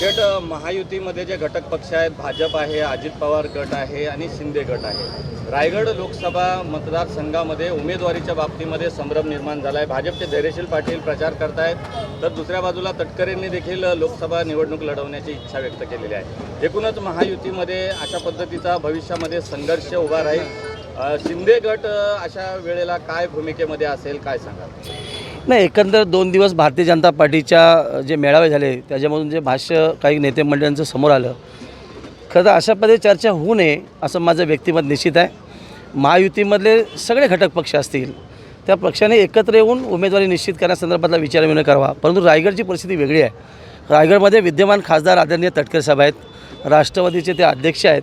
थेट महायुतीमध्ये जे घटक पक्ष आहेत भाजप आहे अजित पवार गट आहे आणि शिंदे गट आहे. रायगड लोकसभा मतदारसंघामध्ये उमेदवारीच्या बाबतीमध्ये संभ्रम निर्माण झाला आहे भाजपचे धैर्यशील पाटील प्रचार करतायत. तर दुसऱ्या बाजूला तटकरेंनी देखील लोकसभा निवडणूक लढवण्याची इच्छा व्यक्त केलेली आहे. एकूणच महायुतीमध्ये अशा पद्धतीचा भविष्यामध्ये संघर्ष उभा राहील. शिंदे गट अशा वेळेला काय भूमिकेमध्ये असेल काय सांगाल? नाही एकंदर दोन दिवस भारतीय जनता पार्टीच्या जे मेळावे झाले त्याच्यामधून जे भाष्य काही नेते मंडळींचं समोर आलं खरं तर अशा पद्धती चर्चा होऊ नये असं माझं व्यक्तिमत निश्चित आहे. महायुतीमधले सगळे घटक पक्ष असतील त्या पक्षाने एकत्र येऊन उमेदवारी निश्चित करण्यासंदर्भातला विचारविनिमय करावा. परंतु रायगडची परिस्थिती वेगळी आहे. रायगडमध्ये विद्यमान खासदार आदरणीय तटकरे साहेब आहेत राष्ट्रवादीचे ते अध्यक्ष आहेत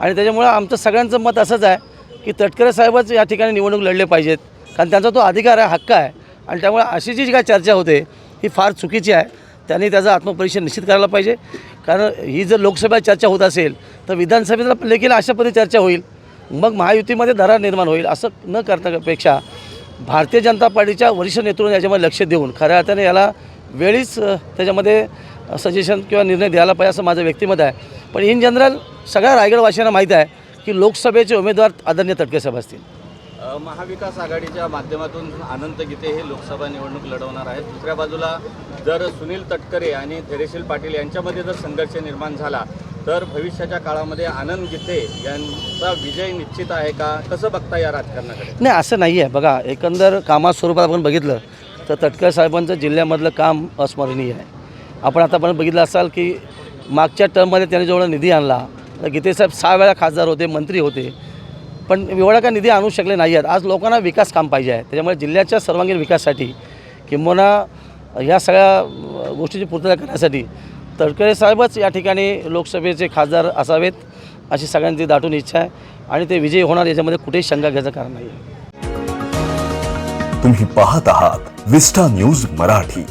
आणि त्याच्यामुळं आमचं सगळ्यांचं मत असंच आहे की तटकरे साहेबच या ठिकाणी निवडणूक लढले पाहिजेत कारण त्यांचा तो अधिकार आहे हक्क आहे. आणि त्यामुळे अशी जी काय चर्चा होते ही फार चुकीची आहे. त्यांनी त्याचं आत्मपरीक्षण निश्चित करायला पाहिजे. कारण ही जर लोकसभा चर्चा होत असेल तर विधानसभेला देखील अशा पद्धती चर्चा होईल. मग महायुतीमध्ये दरार निर्माण होईल असं न करण्यापेक्षा भारतीय जनता पार्टीच्या वरिष्ठ नेतृत्वाने याच्यामध्ये लक्ष देऊन खऱ्या अर्थाने याला वेळीच त्याच्यामध्ये सजेशन किंवा निर्णय द्यायला पाहिजे असं माझं व्यक्तिमत आहे. पण इन जनरल सगळ्या रायगडवासियांना माहीत आहे की लोकसभेचे उमेदवार आदरणीय तटके साहेब असतील. महाविकास आघाडीच्या माध्यमातून अनंत गीते हे लोकसभा निवडणूक लढवणार आहेत. दुसऱ्या बाजूला जर सुनील तटकरे आणि धैर्यशील पाटील यांच्यामध्ये जर संघर्ष निर्माण झाला तर भविष्याच्या काळामध्ये आनंद गीते यांचा विजय निश्चित आहे का? कसं बघता या राजकारणाकडे? नाही असं नाही आहे. बघा एकंदर कामा स्वरूपात आपण बघितलं तर तटकर साहेबांचं जिल्ह्यामधलं काम अस्मरणीय आहे. आपण आतापर्यंत बघितलं असाल की मागच्या टर्ममध्ये त्याने जेवढा निधी आणला तर गीतेसाहेब सहा वेळा खासदार होते मंत्री होते. पण एवढा काय निधी आणू शकले नाही आहेत. आज लोकांना विकास काम पाहिजे आहे. त्याच्यामुळे जिल्ह्याच्या सर्वांगीण विकासासाठी किंबहुना ह्या सगळ्या गोष्टीची पूर्तता करण्यासाठी तडकरे साहेबच या ठिकाणी लोकसभेचे खासदार असावेत अशी सगळ्यांची दाटून इच्छा आहे. आणि ते विजयी होणार याच्यामध्ये कुठेही शंका घ्यायचं कारण नाही आहे. तुम्ही पाहत आहात विस्टा न्यूज मराठी.